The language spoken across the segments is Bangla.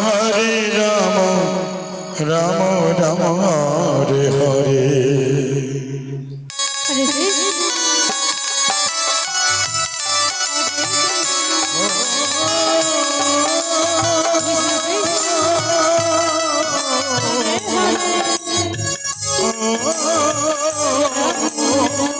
হরে রাম রাম রাম হরে হরে। হরে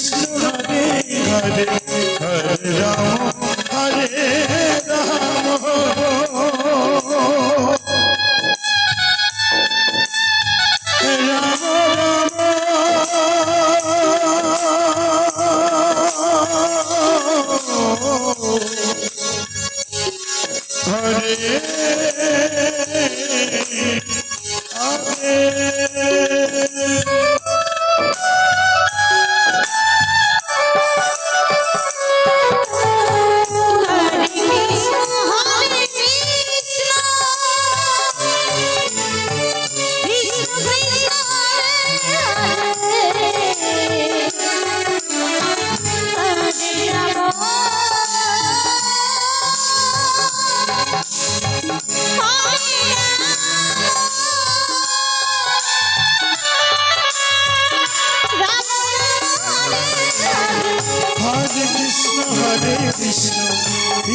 কৃষ্ণ হরে হরে